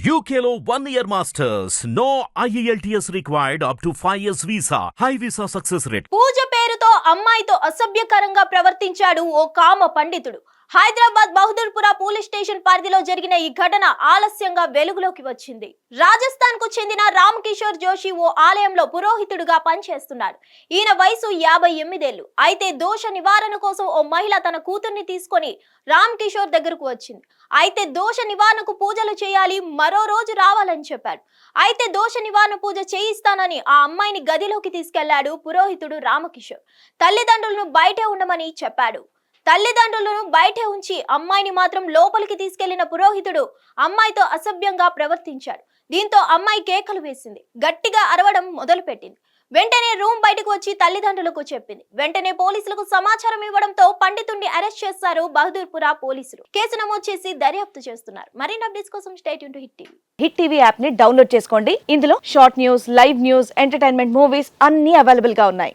యూకేలో one year masters no IELTS required up to five years visa high visa success rate Pooja పేరుతో అమ్మాయితో అసభ్యకరంగా ప్రవర్తించాడు ఓ కామ పండితుడు హైదరాబాద్ బహదూర్పుర పోలీస్ స్టేషన్ పరిధిలో జరిగిన ఈ ఘటన ఆలస్యంగా వెలుగులోకి వచ్చింది. రాజస్థాన్కు చెందిన రామ్ కిషోర్ జోషి ఓ ఆలయంలో పురోహితుడుగా పనిచేస్తున్నాడు. ఈయన వయసు యాభై ఎనిమిదేళ్ళు అయితే దోష నివారణ కోసం ఓ మహిళ తన కూతుర్ని తీసుకొని రామ్ కిషోర్ దగ్గరకు వచ్చింది. అయితే దోష నివారణకు పూజలు చేయాలి మరో రోజు రావాలని చెప్పాడు. అయితే దోష నివారణ పూజ చేయిస్తానని ఆ అమ్మాయిని గదిలోకి తీసుకెళ్ళాడు పురోహితుడు రామకిషోర్. తల్లిదండ్రులను బయటే ఉండమని చెప్పాడు. తల్లిదండ్రులను బయటే ఉంచి అమ్మాయిని మాత్రం లోపలికి తీసుకెళ్ళిన పురోహితుడు అమ్మాయితో అసభ్యంగా ప్రవర్తించాడు. దీంతో అమ్మాయి కేకలు వేసింది. గట్టిగా అరవడం మొదలుపెట్టింది. వెంటనే రూమ్ బయటకు వచ్చి తల్లిదండ్రులకు చెప్పింది. వెంటనే పోలీసులకు సమాచారం ఇవ్వడంతో పండితుడిని అరెస్ట్ చేశారు బహదూర్పుర పోలీసులు. కేసు నమోదు చేసి దర్యాప్తు చేస్తున్నారు. మరిన్ని అప్డేట్స్ కోసం stay tuned to Hit TV. Hit TV యాప్ని డౌన్లోడ్ చేసుకోండి. ఇందులో short news live news entertainment movies అన్ని అవైలబుల్గా ఉన్నాయి.